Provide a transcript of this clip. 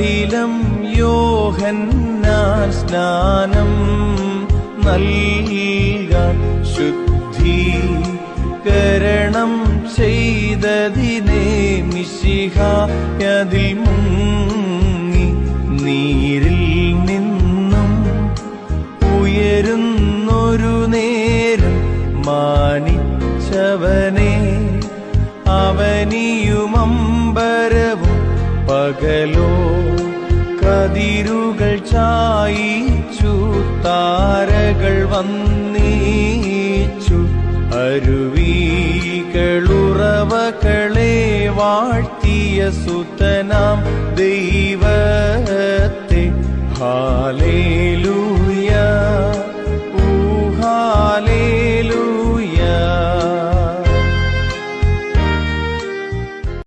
സലിലം യോഹന്നാൻ സ്നാനം നൽകാൻ ശുദ്ധീകരണം ചെയ്തതിനെ മിശിഹായതിൽ മുങ്ങി നീരിൽ നിന്നും ഉയരുന്നൊരു നേരം മാനിച്ചവനെ അവനിയുമമ്പരവും പകലോ കതിരുകൾ ചായിച്ചു താരകൾ വന്നീച്ചു. അരുവികളുറവകളെ വാഴ്ത്തിയ സുതനാം ദൈവത്തെ. ഹാലേലൂ